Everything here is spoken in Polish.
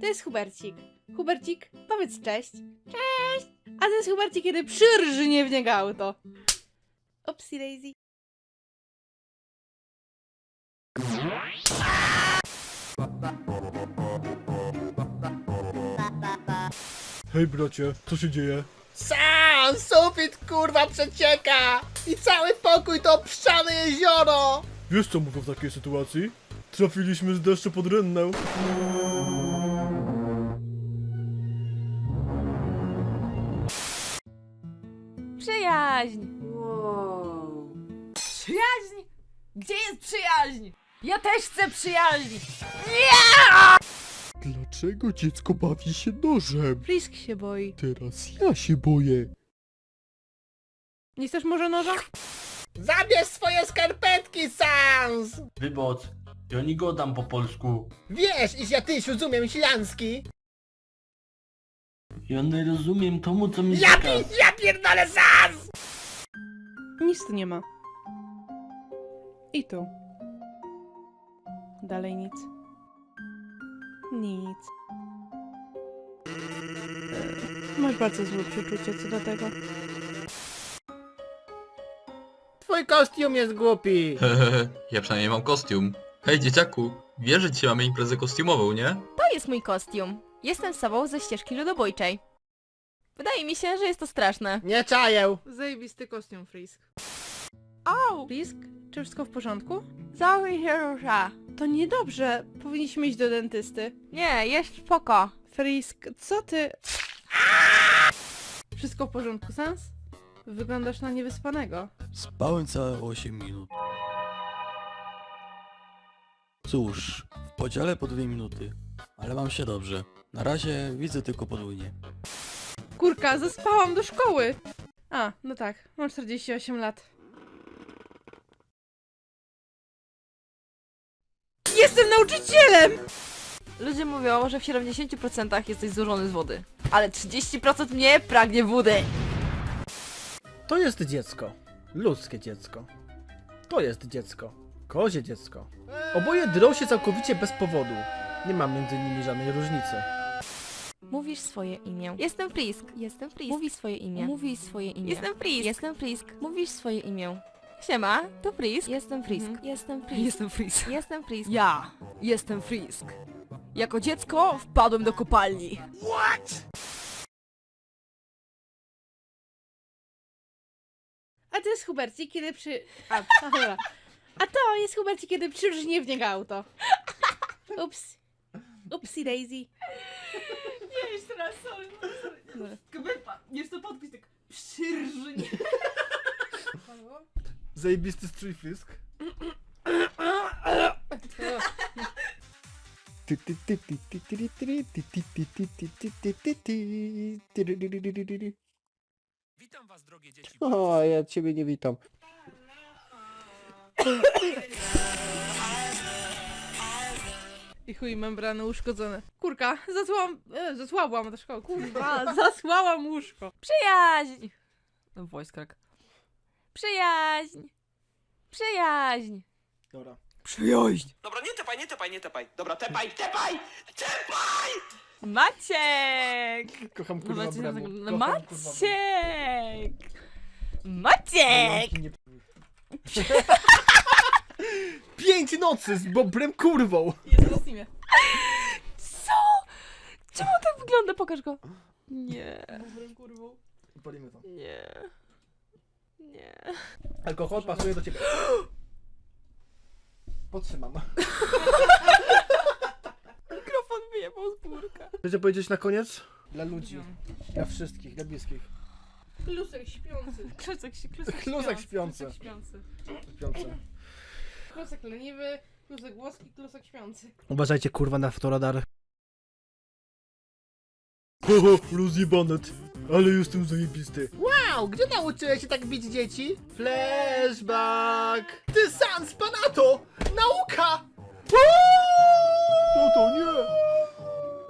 To jest Hubercik. Hubercik, powiedz cześć. Cześć! A to jest Hubercik, kiedy przyrżnie w niego auto. Upsi daisy. Hej bracie, co się dzieje? Sam sufit kurwa przecieka! I cały pokój to pszczane jezioro! Wiesz co mówię w takiej sytuacji? Trafiliśmy z deszczu pod rynnę. Przyjaźń! Przyjaźń? Gdzie jest przyjaźń? Ja też chcę przyjaźń! Dlaczego dziecko bawi się nożem? Frisk się boi. Teraz ja się boję. Nie chcesz może noża? Zabierz swoje skarpetki, Sans! Wybacz, ja nie godam po polsku. Wiesz, iż ja tyś rozumiem ślanski. Ja nie rozumiem tomu, co mi Ja, pi- ja pierdolę! Nic tu nie ma. I tu. Dalej nic. Nic. Masz bardzo złe przeczucie co do tego. Twój kostium jest głupi! Hehehe, ja przynajmniej mam kostium. Hej dzieciaku, wiesz, że dzisiaj mamy imprezę kostiumową, nie? To jest mój kostium. Jestem sobą ze ścieżki ludobójczej. Wydaje mi się, że jest to straszne. Nie czaję! Zajebisty kostium, Frisk. Au! Frisk? Czy wszystko w porządku? Cały się rusza. To niedobrze. Powinniśmy iść do dentysty. Nie, jest spoko. Frisk, co ty... Wszystko w porządku, Sans? Wyglądasz na niewyspanego. Spałem całe 8 minut. Cóż, w podziale po 2 minuty, ale mam się dobrze. Na razie widzę tylko podwójnie. Kurka, zaspałam do szkoły! A, no tak, mam 48 lat. Jestem nauczycielem! Ludzie mówią, że w 70% jesteś złożony z wody. Ale 30% mnie pragnie wody. To jest dziecko. Ludzkie dziecko. To jest dziecko. Kozie dziecko. Oboje drą się całkowicie bez powodu. Nie ma między nimi żadnej różnicy. Mówisz swoje imię. Jestem Frisk. Jestem Frisk. Mówisz swoje imię. Mówisz swoje imię. Jestem Frisk. Jestem Frisk. Mówisz swoje imię. Siema, to Frisk. Jestem Frisk. Jestem Frisk. Jestem Frisk. Jestem Frisk. Ja jestem Frisk. Jako dziecko wpadłem do kopalni. A to jest Hubercik, kiedy przy... A, a, dobra. A to jest Hubercik, kiedy przyrżnie w niego auto. Ups. Upsi daisy. Nie, jeszcze raz, sorry. Dobra. Wypa, jest to podpis tak przyrżnie. Zajebisty strój frisk. O, ja ciebie nie witam. I chuj, membrany uszkodzone. Kurka, zasłałam... E, zasłałam do szkoły. Kurwa, zasłałam łóżko. Przyjaźń! No voice crack. Przyjaźń! Przyjaźń! Dobra. Przyjaźń! Dobra, nie tepaj, nie tepaj, nie tepaj. Dobra, tepaj, tepaj! Tepaj! Maciek! Kocham kurwa Maciek! bremu. Kocham, kurwa, bremu. Maciek! Maciek! Nie- Pięć nocy z bobrem kurwą! Co? Czemu tak wygląda? Pokaż go. Nie, kurwą. Palimy to. nie. Nie. Alkohol pasuje do ciebie. Podtrzymam. Mikrofon wyjebał z burka. Chcecie powiedzieć na koniec? Dla ludzi. Dla wszystkich, dla bliskich. Klusek śpiący. Klusek klusek Klusek śpiący. Klusek śpiący. Śpiące. Klusek leniwy, klusek włoski, klusek śpiący. Uważajcie kurwa na fotoradar. Haha, rozjebanet. Ale jestem zajebisty. Wow, gdzie nauczyłeś się tak bić dzieci? Flashback! Ty sam z panato! Nauka! No to nie.